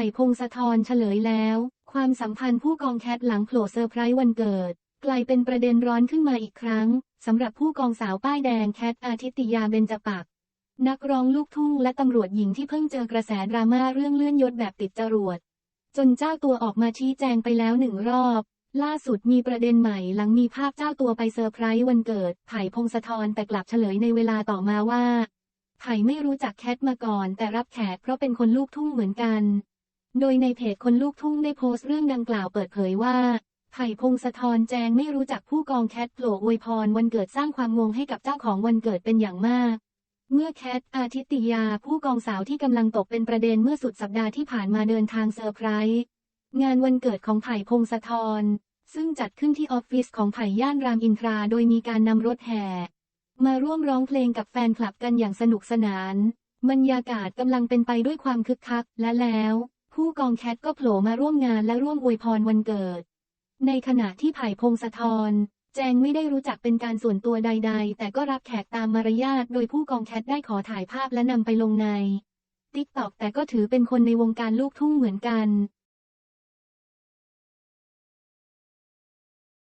ผ่พงศธรเฉลยแล้ว ความสัมพันธ์ผู้กองแคทหลังโผล่เซอร์ไพรส์วันเกิด กลายเป็นประเด็นร้อนขึ้นมาอีกครั้งสำหรับผู้กองสาวป้ายแดงแคทอาทิตยาเบญจปักนักร้องลูกทุ่งและตำรวจหญิงที่เพิ่งเจอกระแสดราม่าเรื่องเลื่อนยศแบบติดจรวด จนเจ้าตัวออกมาชี้แจงไปแล้วหนึ่งรอบ ล่าสุดมีประเด็นใหม่หลังมีภาพเจ้าตัวไปเซอร์ไพรส์วันเกิด ไผ่พงศธรแต่กลับเฉลยในเวลาต่อมาว่าไผ่ไม่รู้จักแคทมาก่อน แต่รับแขกเพราะเป็นคนลูกทุ่งเหมือนกัน โดยในเพจคนลูกทุ่งได้โพสต์เรื่องดังกล่าวเปิดเผยว่าไผ่พงศธรแจงไม่รู้จักผู้กองแคทโผล่อวยพรวันเกิดสร้างความงงให้กับเจ้าของวันเกิดเป็นอย่างมาก เมื่อแคทอาทิตยาผู้กองสาวที่กำลังตกเป็นประเด็นเมื่อสุดสัปดาห์ที่ผ่านมาเดินทางเซอร์ไพรส์งานวันเกิดของไผ่พงศธรซึ่งจัดขึ้นที่ออฟฟิศของไผ่ย่านรามอินทราโดยมีการนำรถแห่ มาร่วมร้องเพลงกับแฟนคลับกันอย่างสนุกสนาน บรรยากาศกำลังเป็นไปด้วยความคึกคักและแล้ว ผู้กองแคทก็โผล่มาร่วมงานและร่วมอวยพรวันเกิด ในขณะที่ไผ่พงศธรแจงไม่ได้รู้จักเป็นการส่วนตัวใด ๆ แต่ก็รับแขกตามมารยาทโดยผู้กองแคทได้ขอถ่ายภาพและนำไปลงในติ๊กต็อกแต่ก็ถือเป็นคนในวงการลูกทุ่งเหมือนกัน